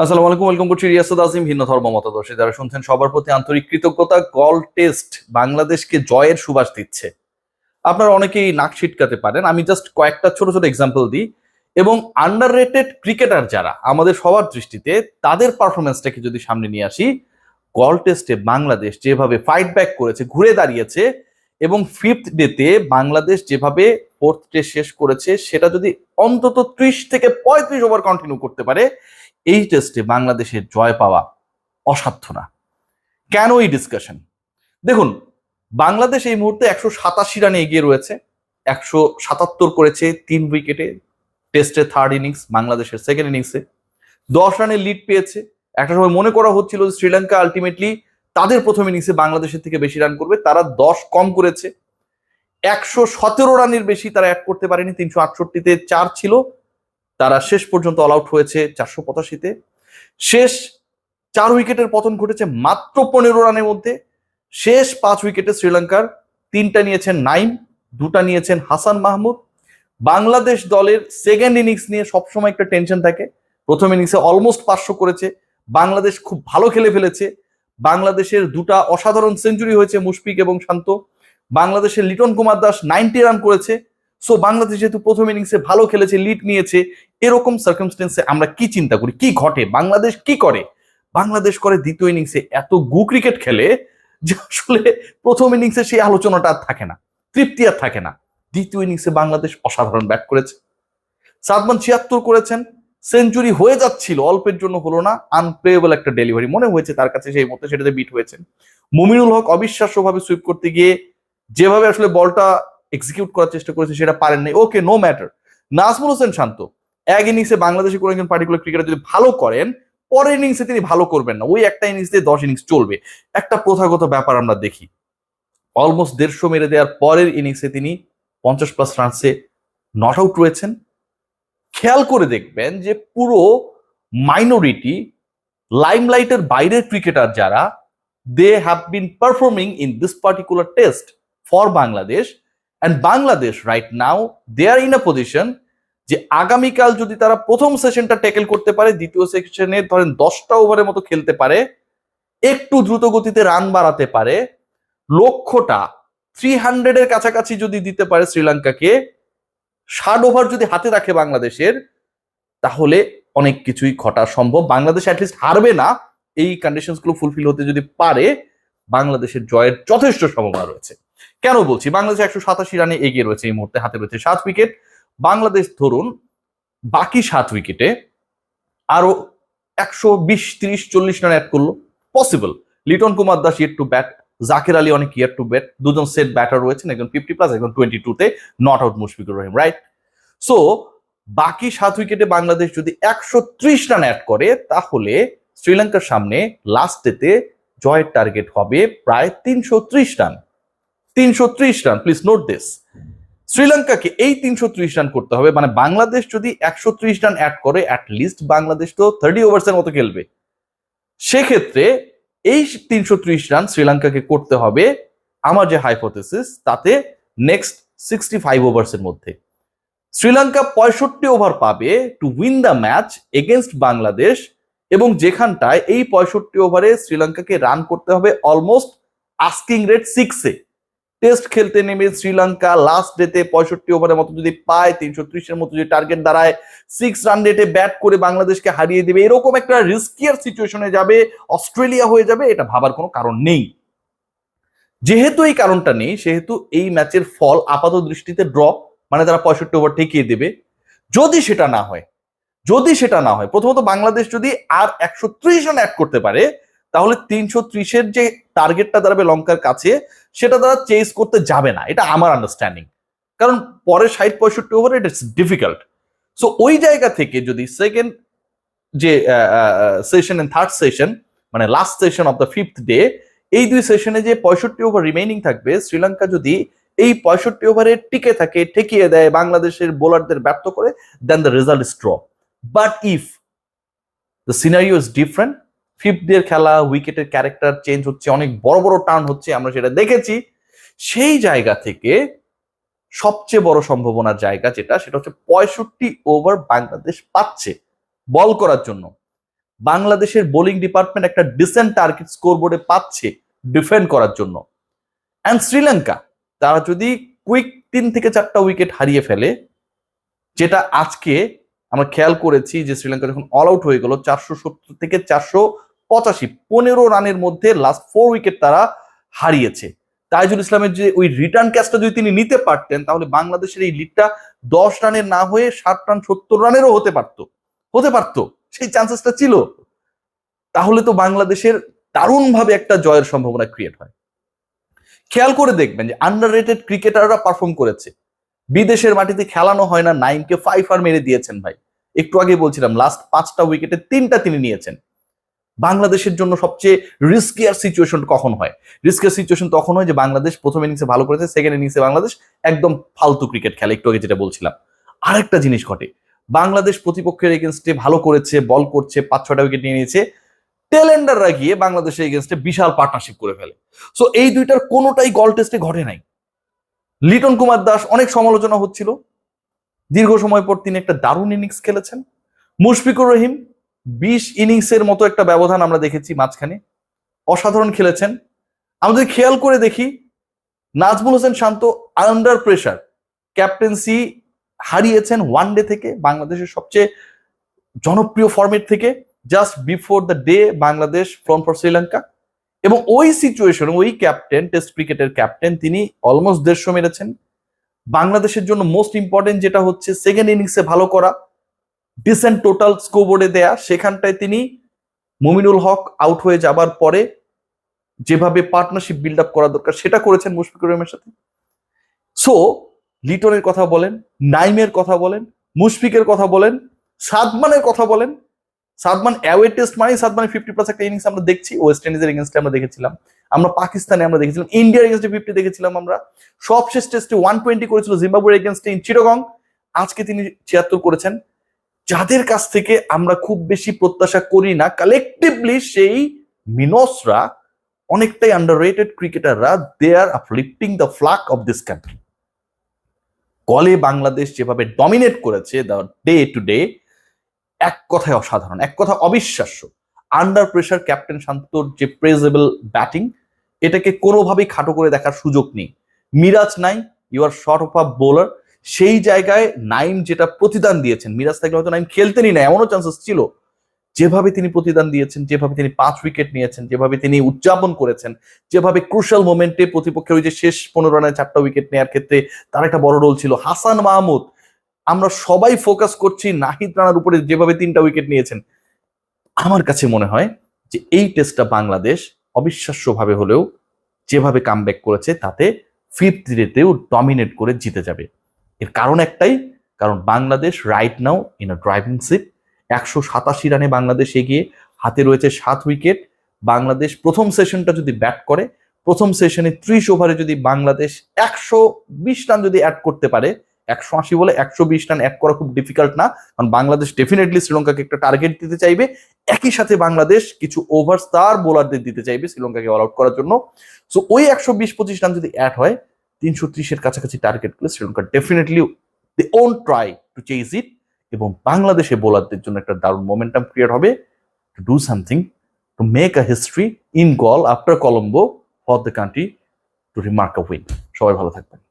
আসসালামু আলাইকুম, ওয়েলকাম করছি রিয়াসাদ আজিম, ভিন্ন ধর্ম মতাদর্শী। যারা শুনছেন সবার প্রতি আন্তরিক কৃতজ্ঞতা, গল টেস্ট বাংলাদেশকে জয়ের সুবাস দিচ্ছে। আপনারা অনেকেই নাক ছিটকাতে পারেন, আমি জাস্ট কয়েকটা ছোট ছোট এক্সাম্পল দিই। এবং আন্ডার ক্রিকেটার যারা, আমাদের সবার দৃষ্টিতে তাদের পারফরমেন্সটাকে যদি সামনে নিয়ে আসি, গল টেস্টে বাংলাদেশ যেভাবে ফাইট ব্যাক করেছে, ঘুরে দাঁড়িয়েছে, এবং ফিফথ ডেতে বাংলাদেশ যেভাবে ফোর্থ ডে শেষ করেছে, সেটা যদি অন্তত ত্রিশ থেকে পঁয়ত্রিশ ওভার কন্টিনিউ করতে পারে এই টেস্টে বাংলাদেশের জয় পাওয়া অসাধ্য না। কেন এই ডিসকাশন দেখুন, বাংলাদেশ এই মুহূর্তে একশো সাতাশি রানে এগিয়ে রয়েছে, একশো সাতাত্তর করেছে তিন উইকেটে টেস্টে থার্ড ইনিংস বাংলাদেশের সেকেন্ড ইনিংসে দশ রানের লিড পেয়েছে। একটা সময় মনে করা হচ্ছিল যে শ্রীলঙ্কা আলটিমেটলি তাদের প্রথম ইনিংসে বাংলাদেশের থেকে বেশি রান করবে, তারা দশ কম করেছে। একশো সতেরো রানের বেশি তারা অ্যাড করতে পারেনি, তিনশো আটষট্টিতে চার ছিল। তারা শেষ পর্যন্ত অল আউট হয়েছে চারশো পঁচাশিতে। শেষ চার উইকেটের পতন ঘটেছে মাত্র পনেরো রানের মধ্যে। শেষ পাঁচ উইকেটে শ্রীলঙ্কার তিনটা নিয়েছেন নাইম, দুটা নিয়েছেন হাসান মাহমুদ। বাংলাদেশ দলের সেকেন্ড ইনিংস নিয়ে সবসময় একটা টেনশন থাকে। প্রথম ইনিংসে অলমোস্ট পাঁচশো করেছে। বাংলাদেশ খুব ভালো খেলে ফেলেছে। বাংলাদেশের দুটা অসাধারণ সেঞ্চুরি হয়েছে মুশফিক এবং শান্ত। বাংলাদেশের লিটন কুমার দাস নাইনটি রান করেছে। সো বাংলাদেশ যেহেতু প্রথম ইনিংসে ভালো খেলেছে লিড নিয়েছে, এরকম সার্কামস্টেন্সে আমরা কি চিন্তা করি? কি ঘটে? বাংলাদেশ কি করে? বাংলাদেশ করে দ্বিতীয় ইনিংসে এত গু ক্রিকেট খেলে যে আসলে প্রথম ইনিংসে সেই আলোচনাটা আর থাকে না, তৃপ্তি আর থাকে না। দ্বিতীয় ইনিংসে বাংলাদেশ অসাধারণ ব্যাট করেছে। সাদমান ছিয়াত্তর করেছেন সেঞ্চুরি হয়ে যাচ্ছিল, অল্পের জন্য হলো না আনপ্লেয়েবল একটা ডেলিভারি মনে হয়েছে তার কাছে সেই মতো সেটাতে বিট হয়েছেন। মুমিনুল হক অবিশ্বাস্যভাবে সুইপ করতে গিয়ে যেভাবে আসলে বলটা এক্সিকিউট করার চেষ্টা করেছে, সেটা পারেন নাই। Okay no matter Najmul Hossain Shanto, এক ইনিংসে বাংলাদেশে কোনো একজন পার্টিকুলার ক্রিকেটার যদি ভালো করেন, পরের ইনিংসে তিনি ভালো করবেন না। ওই একটা ইনিংস দিয়ে দশ ইনিংস চলবে। একটা প্রথাগত ব্যাপার আমরা দেখি। অলমোস্ট দেড়শো মেরে দেওয়ার পরের ইনিংসে তিনি পঞ্চাশ প্লাস রানসে নট আউট রয়েছেন। খেয়াল করে দেখবেন যে পুরো মাইনরিটি লাইমলাইটের বাইরের ক্রিকেটার যারা they have been performing in this particular test for Bangladesh and Bangladesh right now they are in a position যে আগামীকাল যদি তারা প্রথম সেশনটা ট্যাকেল করতে পারে, দ্বিতীয় সেকশনে ধরেন দশটা ওভারের মতো খেলতে পারে, একটু দ্রুত গতিতে রান বাড়াতে পারে, লক্ষ্যটা থ্রি হান্ড্রেডের কাছাকাছি যদি দিতে পারে শ্রীলঙ্কাকে, ষাট ওভার যদি হাতে রাখে বাংলাদেশের, তাহলে অনেক কিছুই ঘটা সম্ভব। বাংলাদেশ অ্যাটলিস্ট হারবে না। এই কন্ডিশনসগুলো ফুলফিল হতে যদি পারে বাংলাদেশের জয়ের যথেষ্ট সম্ভাবনা রয়েছে। কেন বলছি? বাংলাদেশ একশো সাতাশি রানে এগিয়ে রয়েছে এই মুহূর্তে, হাতে রয়েছে সাত উইকেট বাংলাদেশ ধরুন, বাকি সাত উইকেটে আরও একশো বিশ, তিরিশ, চল্লিশ রান অ্যাড করল। Possible Liton Kumar Das yet to bat Zakir Ali অনেক ইয়ার টু ব্যাট দুজন সেট ব্যাটার রয়েছেন, একজন ফিফটি প্লাস একজন টোয়েন্টি টুতে not out Mushfiqur Rahim right so বাকি সাত উইকেটে বাংলাদেশ যদি একশো ত্রিশ রান অ্যাড করে, তাহলে শ্রীলঙ্কার সামনে লাস্ট ডেতে জয়ের টার্গেট হবে প্রায় তিনশো ত্রিশ রান। তিনশো ত্রিশ রান প্লিজ নোট দিস শ্রীলঙ্কাকে এই তিনশো ত্রিশ রান করতে হবে মানে বাংলাদেশ যদি একশো ত্রিশ রান অ্যাড করে অ্যাটলিস্ট বাংলাদেশ তো থার্টি ওভার্সের মতো খেলবে। সেক্ষেত্রে এই তিনশো ত্রিশ রান শ্রীলঙ্কাকে করতে হবে আমার যে হাইপোথেসিস তাতে নেক্সট সিক্সটি ফাইভ ওভার্সের মধ্যে। শ্রীলঙ্কা পঁয়ষট্টি ওভার পাবে to win the match against Bangladesh এবং যেখানটায় এই পঁয়ষট্টি ওভারে শ্রীলঙ্কাকে রান করতে হবে অলমোস্ট আস্কিং রেট সিক্সে টেস্ট খেলতে নেমে শ্রীলঙ্কা লাস্ট ডেতে পঁয়ষট্টি ওভারের মতো যদি পায়, তিনশো ত্রিশের মতো যদি টার্গেট দাঁড়ায় সিক্স রান রেটে ব্যাট করে বাংলাদেশকে হারিয়ে দেবে। এরকম একটা রিস্কিয়ার সিচুয়েশনে যাবে, অস্ট্রেলিয়া হয়ে যাবে, এটা ভাবার কোনো কারণ নেই। যেহেতু এই কারণটা নেই, সেহেতু এই ম্যাচের ফল আপাত দৃষ্টিতে ড্র মানে তারা পঁয়ষট্টি ওভার ঠেকিয়ে দেবে। যদি সেটা না হয় যদি সেটা না হয়, প্রথমত বাংলাদেশ যদি আর একশো ত্রিশ রান অ্যাড করতে পারে, তাহলে তিনশো ত্রিশের যে টার্গেটটা দাঁড়াবে লঙ্কার কাছে, সেটা তারা চেস করতে যাবে না। এটা আমার আন্ডারস্ট্যান্ডিং কারণ পরে ষাট পঁয়ষট্টি over it it's difficult so ওই জায়গা থেকে যদি সেকেন্ড যে সেশন এন্ড থার্ড সেশন মানে last session of the fifth day এই দুই সেশনে যে পঁয়ষট্টি ওভার রিমেইনিং থাকবে, শ্রীলঙ্কা যদি এই পঁয়ষট্টি ওভারে টিকে থাকে, ঠেকিয়ে দেয় বাংলাদেশের বোলারদের ব্যর্থ করে then the result is draw but if the scenario is different fifth day খেলা উইকেটের ক্যারেক্টার চেঞ্জ হচ্ছে, অনেক বড় বড় টার্ন হচ্ছে, আমরা সেটা দেখেছি, সেই জায়গা থেকে সবচেয়ে বড় সম্ভাবনার জায়গা যেটা, সেটা হচ্ছে পঁয়ষট্টি ওভার বাংলাদেশ পাচ্ছে বল করার জন্য। বাংলাদেশের বোলিং ডিপার্টমেন্ট একটা ডিসেন্ট টার্গেট স্কোর বোর্ডে পাচ্ছে ডিফেন্ড করার জন্য। অ্যান্ড শ্রীলঙ্কা তারা যদি কুইক তিন থেকে চারটা উইকেট হারিয়ে ফেলে, যেটা আজকে আমরা খেয়াল করেছি যে শ্রীলঙ্কা যখন অল আউট হয়ে গেল চারশো সত্তর থেকে চারশো পঁচাশি, পনেরো রানের মধ্যে লাস্ট ফোর উইকেট তারা হারিয়েছে। তাইজুল ইসলামের যে ওই রিটার্ন ক্যাচটা যদি তিনি নিতে পারতেন, তাহলে বাংলাদেশের এই লিডটা দশ রানের না হয়ে ষাট রান, সত্তর রানেরও হতে পারতো। হতে পারতো, সেই চান্সেসটা ছিল। তাহলে তো বাংলাদেশের দারুণভাবে একটা জয়ের সম্ভাবনা ক্রিয়েট হয়। খেয়াল করে দেখবেন যে আন্ডার রেটেড ক্রিকেটাররা পারফর্ম করেছে। বিদেশের মাটিতে খেলানো হয় না নাইনকে ফাইভ আর মেরে দিয়েছেন ভাই। একটু আগে বলছিলাম লাস্ট পাঁচটা উইকেটে তিনটা তিনি নিয়েছেন। বাংলাদেশের জন্য সবচেয়ে রিস্কিয়ার সিচুয়েশন কখন হয়? রিস্কিয়ার সিচুয়েশন তখন হয় যে বাংলাদেশ প্রথম ইনিংসে ভালো করেছে সেকেন্ড ইনিংসে বাংলাদেশ একদম ফালতু ক্রিকেট খেলে, একটু আগে যেটা বলছিলাম। আরেকটা জিনিস ঘটে, বাংলাদেশ প্রতিপক্ষের এগেনস্টে ভালো করেছে বল করছে পাঁচ ছটা উইকেট নিয়ে নিয়েছে টেলেন্ডাররা গিয়ে বাংলাদেশের এগেনস্টে বিশাল পার্টনারশিপ করে ফেলে। সো এই দুইটার কোনোটাই গল টেস্টে ঘটে নাই। লিটন কুমার দাস অনেক সমালোচনা হচ্ছিল দীর্ঘ সময় পর তিনি একটা দারুণ ইনিংস খেলেছেন। মুশফিকুর রহিম, বিশ ইনিংসের মতো একটা ব্যবধান আমরা দেখেছি মাঝখানে। অসাধারণ খেলেছেন। আমাদের খেয়াল করে দেখি, Najmul Hossain Shanto under pressure captaincy হারিয়েছেন ওয়ান ডে থেকে বাংলাদেশের সবচেয়ে জনপ্রিয় ফরম্যাট থেকে just before the day Bangladesh front for Sri Lanka. এবং ওই সিচুয়েশন ওই ক্যাপ্টেন টেস্ট ক্রিকেটের ক্যাপ্টেন তিনি অলমোস্ট দেড়শো মেরেছেন। বাংলাদেশের জন্য মোস্ট ইম্পর্টেন্ট যেটা হচ্ছে সেকেন্ড ইনিংসে ভালো করা ডিসেন্ট টোটাল স্কোবোর্ডে দেয়া, সেখানটায় তিনি মুমিনুল হক আউট হয়ে যাবার পরে যেভাবে পার্টনারশিপ বিল্ড আপ করা দরকার, সেটা করেছেন মুশফিকুর রহিমের সাথে। সো লিটনের কথা বলেন, নাইমের কথা বলেন, মুশফিকের কথা বলেন, সাদমানের কথা বলেন সাদমান অ্যাওয়ে টেস্ট মানে সাদমানের ফিফটি প্লাস একটা ইনিংস আমরা দেখছি ওয়েস্ট ইন্ডিজের এগেনস্টে আমরা দেখেছিলাম। আমরা পাকিস্তানে আমরা দেখেছিলাম ইন্ডিয়ার এগেনস্টে ফিফটি দেখেছিলাম আমরা। সবশেষ টেস্টে ওয়ান টোয়েন্টি করেছিল জিম্বাবুয়ের এগেনস্টে ইন চিরগং আজকে তিনি ছিয়াত্তর করেছেন। যাদের কাছ থেকে আমরা খুব বেশি প্রত্যাশা করি না কালেকটিভলি সেই মিনসরা অনেকটাই আন্ডার রেটেড ক্রিকেটাররা they are uplifting the flag of this country কলে বাংলাদেশ যেভাবে ডমিনেট করেছে দ্য ডে টু ডে এক কথায় অসাধারণ, এক কথা অবিশ্বাস্য। আন্ডার প্রেশার ক্যাপ্টেন শান্তর যে প্রেজেবল ব্যাটিং এটাকে কোনোভাবেই খাটো করে দেখার সুযোগ নেই। মিরাজ নাই you are short of a bowler সেই জায়গায় নাইম যেটা প্রতিদান দিয়েছেন মিরাজ থাকলে হয়তো নাইম খেলতেনই না, এমনও চান্সেস ছিল। যেভাবে তিনি প্রতিদান দিয়েছেন, যেভাবে তিনি পাঁচ উইকেট নিয়েছেন, যেভাবে তিনি উদযাপন করেছেন, যেভাবে ক্রুশাল মোমেন্টে প্রতিপক্ষের ওই যে শেষ পনেরো রানে চারটা উইকেট নেওয়ার ক্ষেত্রে তার একটা বড় রোল ছিল। হাসান মাহমুদ আমরা সবাই ফোকাস করছি নাহিদ রানার উপরে যেভাবে তিনটা উইকেট নিয়েছেন। আমার কাছে মনে হয় যে এই টেস্টটা বাংলাদেশ অবিশ্বাস্যভাবে হলেও যেভাবে কামব্যাক করেছে, তাতে ফিফথ ডেতেও ডমিনেট করে জিতে যাবে। এর কারণ একটাই, কারণ Bangladesh right now in a driving seat একশো সাতাশি রানে বাংলাদেশ এগিয়ে হাতে রয়েছে সাত উইকেট বাংলাদেশ প্রথম সেশনটা যদি ব্যাট করে, প্রথম সেশনে ত্রিশ ওভারে যদি বাংলাদেশ একশো বিশ রান যদি অ্যাড করতে পারে একশো আশি বলে একশো বিশ রান অ্যাড করা খুব ডিফিকাল্ট না। কারণ বাংলাদেশ ডেফিনেটলি শ্রীলঙ্কাকে একটা টার্গেট দিতে চাইবে। একই সাথে বাংলাদেশ কিছু ওভার স্টার বোলারদের দিতে চাইবে শ্রীলঙ্কাকে অল আউট করার জন্য। সো ওই একশো বিশ, পঁচিশ রান যদি অ্যাড হয়, তিনশো ত্রিশের কাছাকাছি টার্গেট করলে Sri Lanka definitely they won't try to chase it এবং বাংলাদেশে বোলারদের জন্য একটা দারুণ মোমেন্টাম ক্রিয়েট হবে। To do something to make a history in Galle after Colombo for the country to remark a win সবাই ভালো থাকবেন।